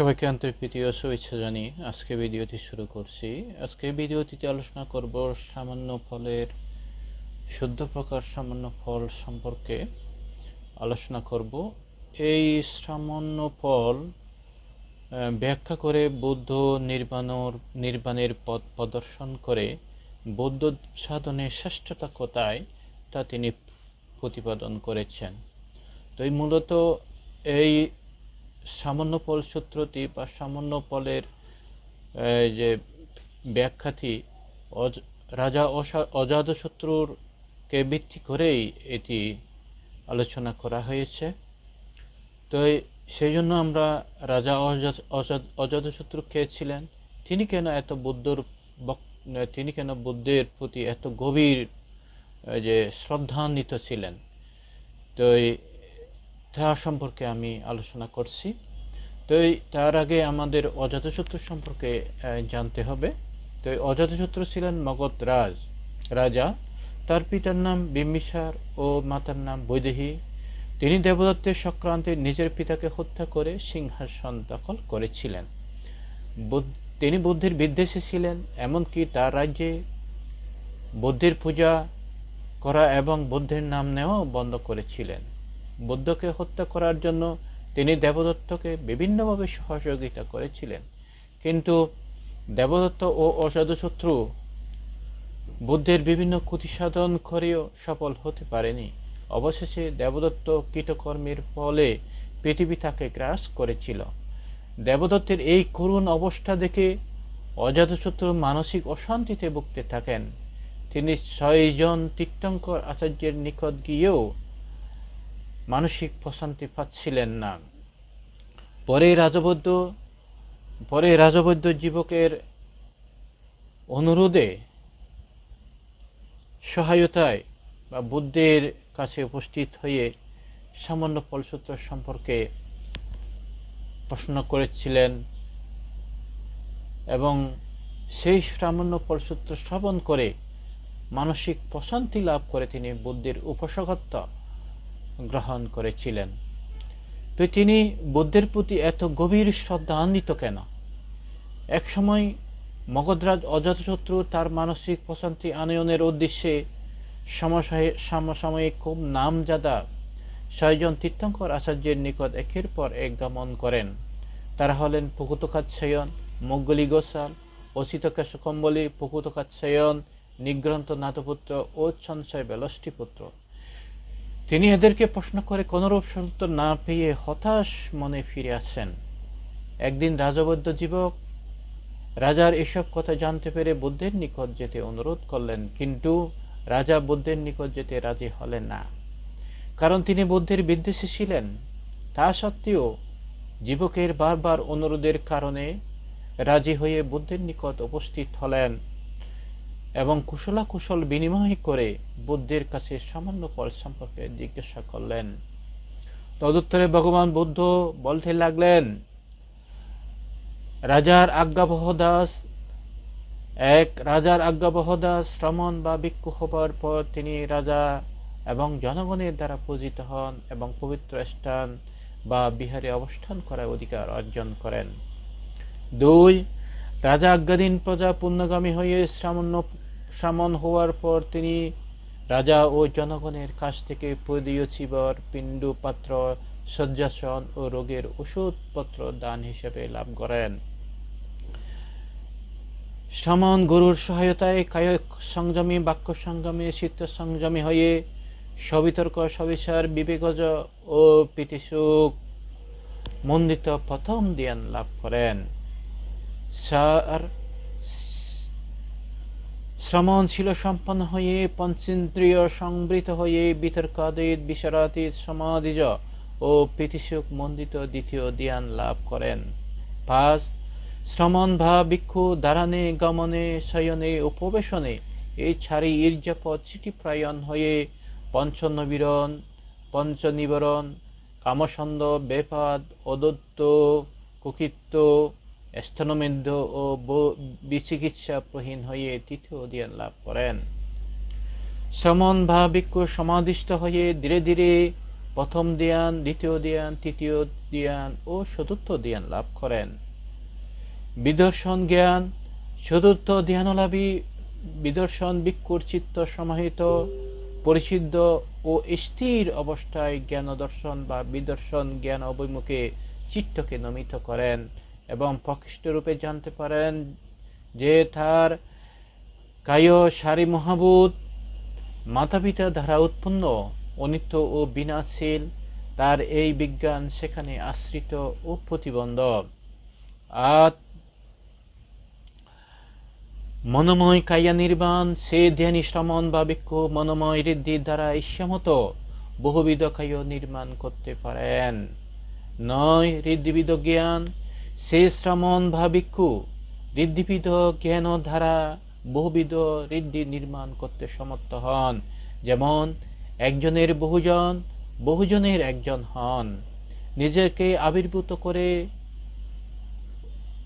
সবাইকে আন্তরিক ও শুভেচ্ছা জানিয়ে আজকে ভিডিওটি শুরু করছি। আজকে ভিডিওটিতে আলোচনা করব সামান্য ফলের শুদ্ধ প্রকার সামান্য ফল সম্পর্কে। আলোচনা করব। এই সামান্য ফল ব্যাখ্যা করে বৌদ্ধ নির্বাণর, নির্বাণের পথ প্রদর্শন করে বৌদ্ধ সাধনের শ্রেষ্ঠতা কোথায় তা তিনি প্রতিপাদন করেছেন। তো এই মূলত এই সামান্য ফল সূত্রটি বা সামান্য ফলের যে ব্যাখ্যাটি রাজা অসা- অজাতশত্রুর কে ভিত্তি করেই এটি আলোচনা করা হয়েছে। তো সেই জন্য আমরা রাজা অজা- অজা- অজাতশত্রু কে ছিলেন? তিনি কেন এত বুদ্ধর তিনি কেন বুদ্ধের প্রতি এত গভীর যে শ্রদ্ধান্বিত ছিলেন? তো তা সম্পর্কে আমি আলোচনা করছি। তো তার আগে আমাদের অজাতশত্রু সম্পর্কে জানতে হবে। তো এই অজাতশত্রু ছিলেন মগধ রাজ, রাজা। তার পিতার নাম বিম্বিসার ও মাতার নাম বৈদেহী। তিনি দেবদত্তের সংক্রান্তে নিজের পিতাকে হত্যা করে সিংহাসন দখল করেছিলেন। তিনি বুদ্ধির বিদ্বেষী ছিলেন, এমনকি তার রাজ্যে বুদ্ধির পূজা করা এবং বুদ্ধের নাম নেওয়াও বন্ধ করেছিলেন। বুদ্ধকে হত্যা করার জন্য তিনি দেবদত্তকে বিভিন্নভাবে সহযোগিতা করেছিলেন। কিন্তু দেবদত্ত ও অসাধুশত্রু বুদ্ধের বিভিন্ন ক্ষতিসাধন করেও সফল হতে পারেনি। অবশেষে দেবদত্ত কীটকর্মের ফলে পৃথিবী তাকে গ্রাস করেছিল। দেবদত্তের এই করুণ অবস্থা দেখে অজাতশত্রু মানসিক অশান্তিতে ভুগতে থাকেন। তিনি ছয়জন তীর্থঙ্কর আচার্যের নিকট গিয়েও মানসিক প্রশান্তি পাচ্ছিলেন না। পরে রাজবৈদ্য পরে রাজবৈদ্য যুবকের অনুরোধে সহায়তায় বা বুদ্ধের কাছে উপস্থিত হয়ে সামান্য ফলসূত্র সম্পর্কে প্রশ্ন করেছিলেন এবং সেই সামান্য ফলসূত্র শ্রবণ করে মানসিক প্রশান্তি লাভ করে তিনি বুদ্ধের উপসগত্ব গ্রহণ করেছিলেন। তো তিনি বুদ্ধের প্রতি এত গভীর শ্রদ্ধান্বিত কেন? একসময় মগধরাজ অজাতশত্রু তার মানসিক প্রশান্তি আনয়নের উদ্দেশ্যে সমসাময়িক খুব নামজাদা ছয়জন তীর্থঙ্কর আচার্যের নিকট একের পর এক গমন করেন। তারা হলেন পুকুতকাচ্ছয়ন মগ্গলি গোসাল অসিতকেশ কম্বলী পুকুতকাচ্ছয়ন নিগ্রন্থ নাথপুত্র ও সঞ্চয় বেলষ্টিপুত্র। তিনি এদেরকে প্রশ্ন করে কোনরূপ উত্তর না পেয়ে হতাশ মনে ফিরে আসেন। একদিন রাজবৈদ্য যুবক রাজার এসব কথা জানতে পেরে বুদ্ধের নিকট যেতে অনুরোধ করলেন, কিন্তু রাজা বুদ্ধের নিকট যেতে রাজি হলেন না। কারণ তিনি বুদ্ধের বিদ্বেষী ছিলেন। তা সত্ত্বেও যুবকের বারবার অনুরোধের কারণে রাজি হয়ে বুদ্ধের নিকট উপস্থিত হলেন। এবং কুশলা কুশল বিনিময় করে বুদ্ধের কাছে সামান্য ফল সম্পর্কে জিজ্ঞাসা করলেন। তদুত্তরে ভগবান বুদ্ধ বলতে লাগলেন, রাজার আজ্ঞাবহ দাস, এক রাজার আজ্ঞাবহ দাস শ্রমণ বা ভিক্ষু হবার পর তিনি রাজা এবং জনগণের দ্বারা পূজিত হন এবং পবিত্র স্থান বা বিহারে অবস্থান করার অধিকার অর্জন করেন। দুই, রাজা আজ্ঞাধীন প্রজা পুণ্যগামী হয়ে সামান্য সামন হওয়ার পর তিনি রাজা ও জনগণের কাছ থেকে পদীয় চিবর পিণ্ডু পাত্র, শয্যাসন ও রোগের ওষুধপত্র দান হিসেবে লাভ করেন। সমন গুরুর সহায়তায় কায়ক সংযমী, বাক্য সংযমী, চিত্ত সংযমী হয়ে সবিতর্ক, সবিচার, বিবেকজ ও প্রীতিসুখ মন্দিত প্রথম জ্ঞান লাভ করেন। সার শ্রমণ ছিল সম্পন্ন হয়ে পঞ্চেন্দ্রিয় সংবৃত হয়ে বিতর্কাদিত বিশরাতীত সমাধিজ ও প্রীতিসুখ মন্দিত দ্বিতীয় ধ্যান লাভ করেন। পাঁচ, শ্রমণ ভা ভিক্ষু দাঁড়ানে গমনে, শয়নে, উপবেশনে এই ছাড়ি ঈর্জাপদ চিঠি প্রায়ণ হয়ে পঞ্চনবীরণ পঞ্চনিবরণ কামসন্দ বেপাদ, অদত্ত, কুকিত্ত স্তনমেদ্ধ ও ব- বিচিকিৎসা প্রহীন হয়ে তৃতীয় জ্ঞান লাভ করেন। সমন ভা ভিক্ষু সমাধিষ্ঠ হয়ে ধীরে ধীরে প্রথম ধ্যান দ্বিতীয় ধ্যান তৃতীয় ধ্যান ও চতুর্থ ধ্যান লাভ করেন। বিদর্শন জ্ঞান, চতুর্থ ধ্যানলাভী বিদর্শন ভিক্ষুর চিত্ত সমাহিত পরিচিদ্ধ ও স্থির অবস্থায় জ্ঞান দর্শন বা বিদর্শন জ্ঞান অভিমুখে চিত্তকে নমিত করেন। এবং প্রকৃষ্ট রূপে জানতে পারেন যে তার কায় সারি মহাবুত মাতা পিতা দ্বারা উৎপন্ন, অনিত্য ও বিনাশীল, তার এই বিজ্ঞান সেখানে আশ্রিত ও প্রতিবন্ধক। আর মনোময় কায়া নির্বাণ, সে ধ্যানী শ্রমণ বা ভিক্ষু মনোময় ঋদ্ধির দ্বারা ইস্যামত বহুবিধ কায় নির্মাণ করতে পারেন। নয় ঋদ্ধিবিদ জ্ঞান সে শ্রমণ বা ভিক্ষু ঋদ্ধিবিদ জ্ঞান দ্বারা বহুবিধ ঋদ্ধি নির্মাণ করতে সমর্থ হন? যেমন, একজনের বহুজন, বহুজনের একজন হন। নিজেকে আবির্ভূত করে,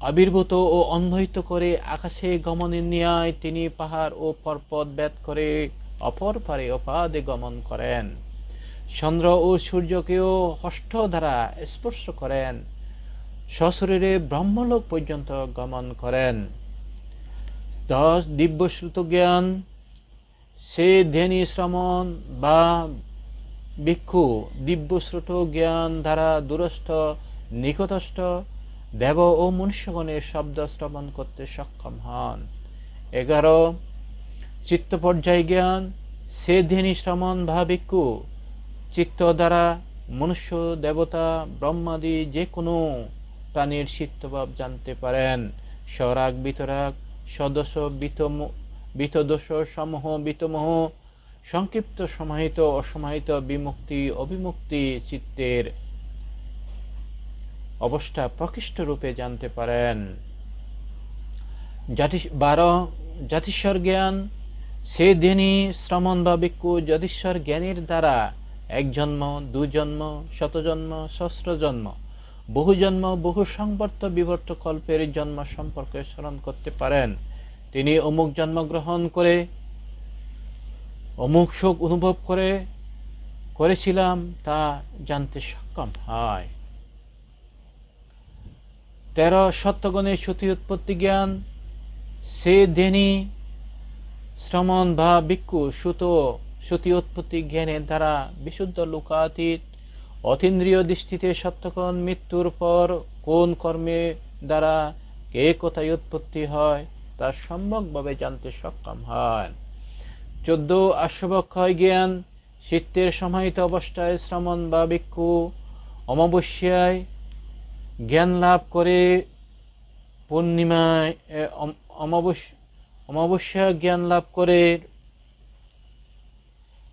আবির্ভূত ও অন্ধহিত করে আকাশে গমনের ন্যায় তিনি পাহাড় ও পর্বত ব্যাত করে অপর পারে অপাদে গমন করেন। চন্দ্র ও সূর্যকেও হষ্ট দ্বারা স্পর্শ করেন। সশরীরে ব্রহ্মলোক পর্যন্ত গমন করেন। দশ দিব্যশ্রুত জ্ঞান, সে ধ্যানী শ্রমণ বা ভিক্ষু, দিব্যশ্রুত জ্ঞান দ্বারা দূরস্থ, নিকটস্থ, দেব ও মনুষ্যগণের শব্দ শ্রবণ করতে সক্ষম হন। এগারো চিত্ত পর্যায় জ্ঞান, সে ধ্যানী শ্রমণ বা ভিক্ষু, চিত্ত দ্বারা মনুষ্য, দেবতা, ব্রহ্মাদি যে কোনো প্রাণীর চিত্তভাব জানতে পারেন। স্বরাগ বিতরাগ, সদস্য, বিতম, বিতদোষ সমূহ, বিতমহ, সংক্ষিপ্ত সমাহিত, অসমাহিত, বিমুক্তি অবিমুক্তি চিত্তের অবস্থা প্রকৃষ্ট রূপে জানতে পারেন। জাতি বারো, জাতিস্বর জ্ঞান। সে দিনই শ্রমণ বা ভিক্ষু জাতিস্বর জ্ঞানের দ্বারা এক জন্ম দু জন্ম শতজন্ম সহস্র জন্ম বহু জন্ম, বহু সংবর্ত বিবর্ত কল্পের জন্ম সম্পর্কে স্মরণ করতে পারেন। তিনি অমুক জন্মগ্রহণ করে, অমুক শোক অনুভব করে, করেছিলাম তা জানতে সক্ষম হয়। তেরো সত্যগণের সতী উৎপত্তি জ্ঞান, সে দেনি শ্রমণ বা ভিক্ষু, সুত সতী উৎপত্তি জ্ঞানের দ্বারা বিশুদ্ধ লোকাতীত অতীন্দ্রিয় দৃষ্টিতে সত্যগণ মৃত্যুর পর কোন কর্মে দ্বারা কে কোথায় উৎপত্তি হয়, তা সম্যকভাবে জানতে সক্ষম হয় চোদ্দ আশ্বক্ষয় জ্ঞান শীতের সমাহিত অবস্থায় শ্রমণ বা ভিক্ষু, অমাবস্যায় জ্ঞান লাভ করে পূর্ণিমায় অমাবস্যা জ্ঞান লাভ করে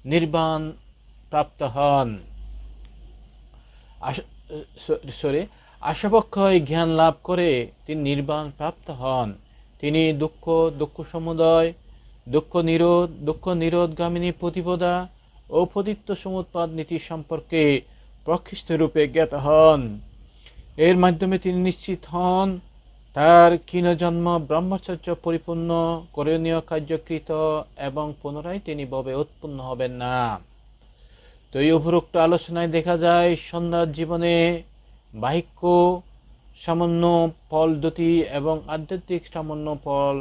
নির্বাণ প্রাপ্ত হন। সরি আশাপক্ষয় জ্ঞান লাভ করে তিনি নির্বাণ প্রাপ্ত হন। তিনি দুঃখ দুঃখ সমুদয়, দুঃখ নিরোধ, দুঃখ নিরোধগামিনী প্রতিপদা ও প্রদীপ্ত সমুৎপাদ নীতি সম্পর্কে প্রকৃষ্ট রূপে জ্ঞাত হন। এর মাধ্যমে তিনি নিশ্চিত হন, তার ক্ষীণজন্ম ব্রহ্মচর্য পরিপূর্ণ, করণীয় কার্যকৃত এবং পুনরায় তিনি ববে উৎপন্ন হবেন না। তো এই উপরোক্ত আলোচনায় দেখা যায়, সন্ধ্যার জীবনে বাহিক্য, সামান্য ফল দুটি এবং আধ্যাত্মিক সামান্য ফল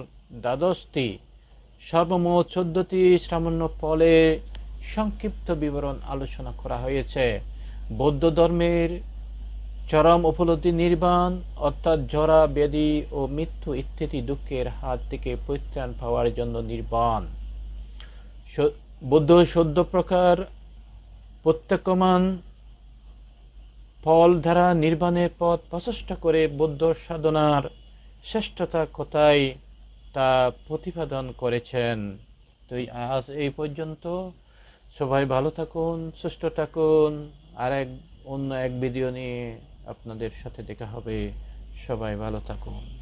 দ্বাদশটি, সর্বমোট চোদ্দটি সামান্য ফলে সংক্ষিপ্ত বিবরণ আলোচনা করা হয়েছে। বৌদ্ধ ধর্মের চরম উপলব্ধি নির্বাণ, অর্থাৎ জরা, ব্যাধি ও মৃত্যু ইত্যাদি দুঃখের হাত থেকে পরিত্রাণ পাওয়ার জন্য নির্বাণ। বৌদ্ধ সদ্য প্রকার প্রত্যক্ষমান ফল ধারা নির্বাণের পথ প্রচেষ্টা করে বৌদ্ধ সাধনার শ্রেষ্ঠতা কোথায় তা প্রতিপাদন করেছেন। তো আজ এই পর্যন্ত। সবাই ভালো থাকুন, সুস্থ থাকুন। আর এক অন্য এক ভিডিও নিয়ে আপনাদের সাথে দেখা হবে। সবাই ভালো থাকুন।